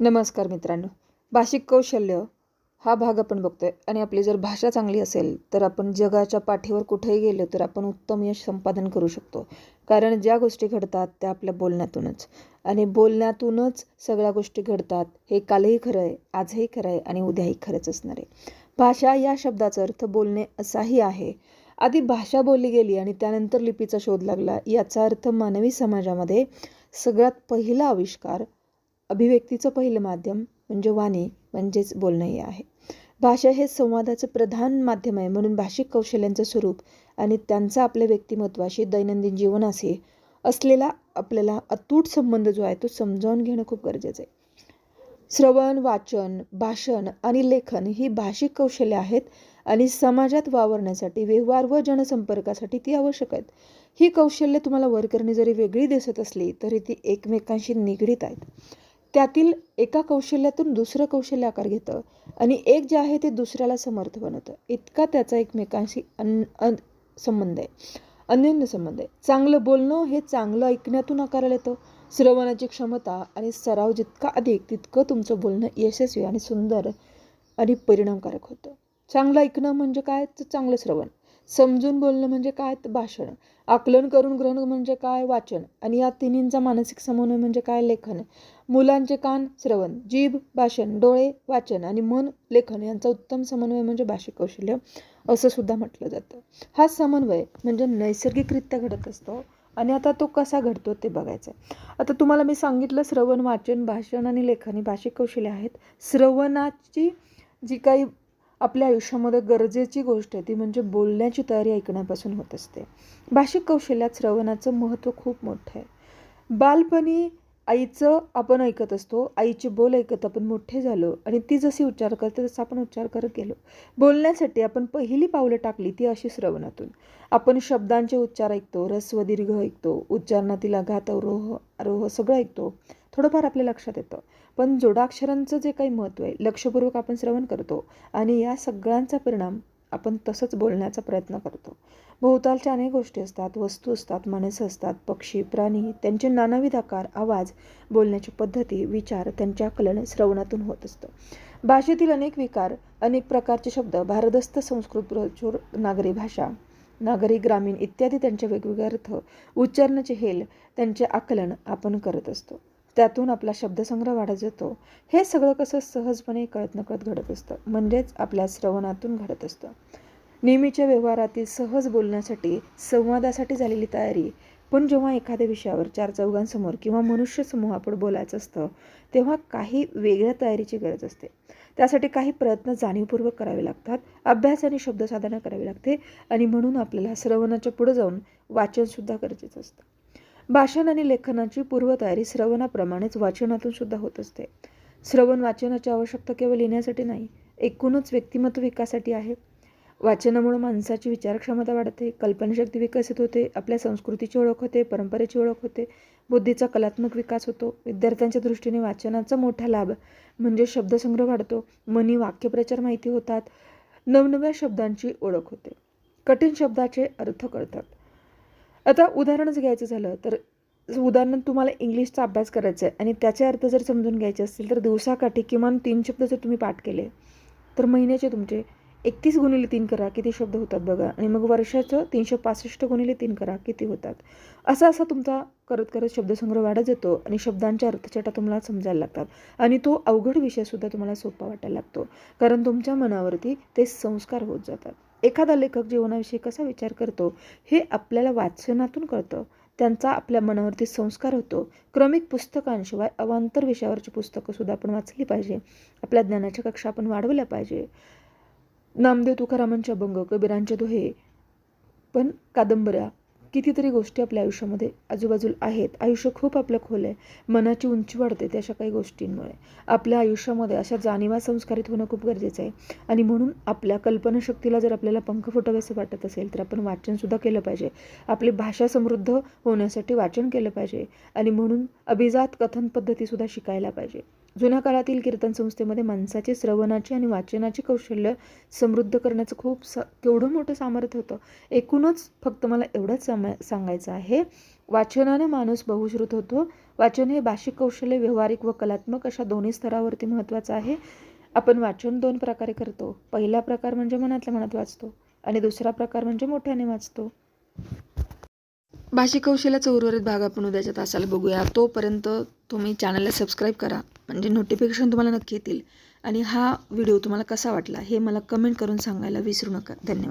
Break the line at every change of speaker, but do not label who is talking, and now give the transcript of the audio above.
नमस्कार मित्रांनो. भाषिक कौशल्य हा भाग आपण बघतोय. आणि आपली जर भाषा चांगली असेल तर आपण जगाच्या पाठीवर कुठेही गेलो तर आपण उत्तम यश संपादन करू शकतो. कारण ज्या गोष्टी घडतात त्या आपल्या बोलण्यातूनच. आणि बोलण्यातूनच सगळ्या गोष्टी घडतात हे कालही खरं आहे आजही खरं आहे आणि उद्याही खरंच असणार आहे. भाषा या शब्दाचा अर्थ बोलणे असाही आहे. आधी भाषा बोलली गेली आणि त्यानंतर लिपीचा शोध लागला याचा अर्थ मानवी समाजामध्ये सगळ्यात पहिला आविष्कार अभिव्यक्तीचं पहिलं माध्यम म्हणजे वाणी म्हणजेच बोलणं हे आहे. भाषा हे संवादाचं प्रधान माध्यम आहे म्हणून भाषिक कौशल्यांचं स्वरूप आणि त्यांचा आपल्या व्यक्तिमत्वाशी दैनंदिन जीवनाशी असलेला आपल्याला अतूट संबंध जो आहे तो समजावून घेणं खूप गरजेचं आहे. श्रवण वाचन भाषण आणि लेखन ही भाषिक कौशल्य आहेत आणि समाजात वावरण्यासाठी व्यवहार व जनसंपर्कासाठी ती आवश्यक आहेत. ही कौशल्य तुम्हाला वर्करणी जरी वेगळी दिसत असली तरी ती एकमेकांशी निगडीत आहेत. त्यातील एका कौशल्यातून दुसरं कौशल्य आकार घेतं आणि एक जे आहे ते दुसऱ्याला समर्थ बनवतं. इतका त्याचा एकमेकांशी अन अन संबंध आहे. अन्योन्य संबंध आहे. चांगलं बोलणं हे चांगलं ऐकण्यातून आकाराला येतं. श्रवणाची क्षमता आणि सराव जितका अधिक तितकं तुमचं बोलणं यशस्वी आणि सुंदर आणि परिणामकारक होतं. चांगलं ऐकणं म्हणजे काय? तर चांगलं श्रवण. समजून बोलणं म्हणजे काय? तर भाषण. आकलन करून ग्रहण म्हणजे काय? वाचन. आणि या तिन्हींचा मानसिक समन्वय म्हणजे काय? लेखन. मुलांचे कान श्रवण. जीभ भाषण. डोळे वाचन. आणि मन लेखन यांचा उत्तम समन्वय म्हणजे भाषिक कौशल्य असं सुद्धा म्हटलं जातं. हा समन्वय म्हणजे नैसर्गिकरित्या घडत असतो. आणि आता तो कसा घडतो ते बघायचं आहे. आता तुम्हाला मी सांगितलं श्रवण वाचन भाषण आणि लेखन ही भाषिक कौशल्य आहेत. श्रवणाची जी काही आपल्या आयुष्यामध्ये गरजेची गोष्ट आहे ती म्हणजे बोलण्याची तयारी ऐकण्यापासून होत असते. भाषिक कौशल्यात श्रवणाचं महत्त्व खूप मोठं आहे. बालपणी आईचं आपण ऐकत असतो आईचे बोल ऐकत आपण मोठे झालो आणि ती जशी उच्चार करते तसं आपण उच्चार करत गेलो. बोलण्यासाठी आपण पहिली पावलं टाकली ती अशी श्रवणातून. आपण शब्दांचे उच्चार ऐकतो रस्व दीर्घ ऐकतो उच्चारणातील आघात अवरोह आरोह सगळं ऐकतो. थोडंफार आपल्या लक्षात येतं. पण जोडाक्षरांचं जे काही महत्त्व आहे लक्षपूर्वक आपण श्रवण करतो आणि या सगळ्यांचा परिणाम आपण तसंच बोलण्याचा प्रयत्न करतो. भोवतालच्या अनेक गोष्टी असतात वस्तू असतात माणसं असतात पक्षी प्राणी त्यांचे नानाविध आकार आवाज बोलण्याची पद्धती विचार त्यांच्या आकलन श्रवणातून होत असतं. भाषेतील अनेक विकार अनेक प्रकारचे शब्द भारदस्त संस्कृत प्रचूर नागरी भाषा नागरी ग्रामीण इत्यादी त्यांचे वेगवेगळे अर्थ उच्चारणाचे हेल त्यांचे आकलन आपण करत असतो. त्यातून आपला शब्दसंग्रह वाढत जातो. हे सगळं कसं सहजपणे कळत नकळत घडत असतं. म्हणजेच आपल्या श्रवणातून घडत असतं. नेहमीच्या व्यवहारातील सहज बोलण्यासाठी संवादासाठी झालेली तयारी पण जेव्हा एखाद्या विषयावर चार चौघांसमोर किंवा मनुष्य समूहापुढे बोलायचं असतं तेव्हा काही वेगळ्या तयारीची गरज असते. त्यासाठी काही प्रयत्न जाणीवपूर्वक करावे लागतात. अभ्यास आणि शब्दसाधना करावी लागते आणि म्हणून आपल्याला श्रवणाच्या पुढे जाऊन वाचनसुद्धा गरजेचं असतं. भाषण आणि लेखनाची पूर्वतयारी श्रवणाप्रमाणेच वाचनातून सुद्धा होत असते. श्रवण वाचनाची आवश्यकता केवळ लिहिण्यासाठी नाही एकूणच व्यक्तिमत्व विकासासाठी आहे. वाचनामुळे माणसाची विचारक्षमता वाढते कल्पनाशक्ती विकसित होते आपल्या संस्कृतीची ओळख होते परंपरेची ओळख होते बुद्धीचा कलात्मक विकास होतो. विद्यार्थ्यांच्या दृष्टीने वाचनाचा मोठा लाभ म्हणजे शब्दसंग्रह वाढतो मनी वाक्यप्रचार माहिती होतात नवनव्या शब्दांची ओळख होते. कठीण शब्दाचे अर्थ कळतात. आता उदाहरणच घ्यायचं झालं तर उदाहरण तुम्हाला इंग्लिशचा अभ्यास करायचा आहे आणि त्याचे अर्थ जर समजून घ्यायचे असतील तर दिवसाकाठी किमान तीन शब्द जर तुम्ही पाठ केले तर महिन्याचे तुमचे एकतीस गुणिले तीन करा किती शब्द होतात बघा. आणि मग वर्षाचं तीनशे पासष्ट गुणिले तीन करा किती होतात. असा असा तुमचा करत करत शब्दसंग्रह वाढत जातो आणि शब्दांच्या अर्थछटा तुम्हाला समजायला लागतात. आणि तो अवघड विषयसुद्धा तुम्हाला सोपा वाटायला लागतो. कारण तुमच्या मनावरती ते संस्कार होत जातात. एखादा लेखक जीवनाविषयी कसा विचार करतो हे आपल्याला वाचनातून कळतं. त्यांचा आपल्या मनावरती संस्कार होतो. क्रमिक पुस्तकांशिवाय अवांतर विषयावरची पुस्तकंसुद्धा आपण वाचली पाहिजे. आपल्या ज्ञानाच्या कक्षा आपण वाढवल्या पाहिजे. नामदेव तुकारामांचे अभंग कबीरांचे दोहे पण कादंबऱ्या कितीतरी गोष्टी आपल्या आयुष्यामध्ये आजूबाजूला आहेत. आयुष्य खूप आपलं खोल आहे. मनाची उंची वाढते त्या अशा काही गोष्टींमुळे. आपल्या आयुष्यामध्ये अशा जाणीवा संस्कारित होणं खूप गरजेचं आहे. आणि म्हणून आपल्या कल्पनाशक्तीला जर आपल्याला पंख फुटावेसे वाटत असेल तर आपण वाचनसुद्धा केलं पाहिजे. आपली भाषा समृद्ध होण्यासाठी वाचन केलं पाहिजे. आणि म्हणून अभिजात कथन पद्धतीसुद्धा शिकायला पाहिजे. जुन्या काळातील कीर्तन संस्थेमध्ये माणसाचे श्रवणाचे आणि वाचनाचे कौशल्य समृद्ध करण्याचं खूप स केवढं मोठं सामर्थ्य होतं. एकूणच फक्त मला एवढंच सामर्थ्य सांगायचं आहे वाचनानं माणूस बहुश्रुत होतो. वाचन हे भाषिक कौशल्य व्यवहारिक व कलात्मक अशा दोन्ही स्तरावरती महत्त्वाचं आहे. आपण वाचन दोन प्रकारे करतो. पहिला प्रकार म्हणजे मनातल्या मनात वाचतो आणि दुसरा प्रकार म्हणजे मोठ्याने वाचतो. भाषिक कौशल्याचा उर्वरित भाग आपण उद्याच्या तासाला बघूया. तोपर्यंत तुम्ही चॅनलला सबस्क्राईब करा. म्हणजे नोटिफिकेशन तुम्हाला नक्की येतील. आणि हा व्हिडिओ तुम्हाला कसा वाटला हे मला कमेंट करून सांगायला विसरू नका. धन्यवाद.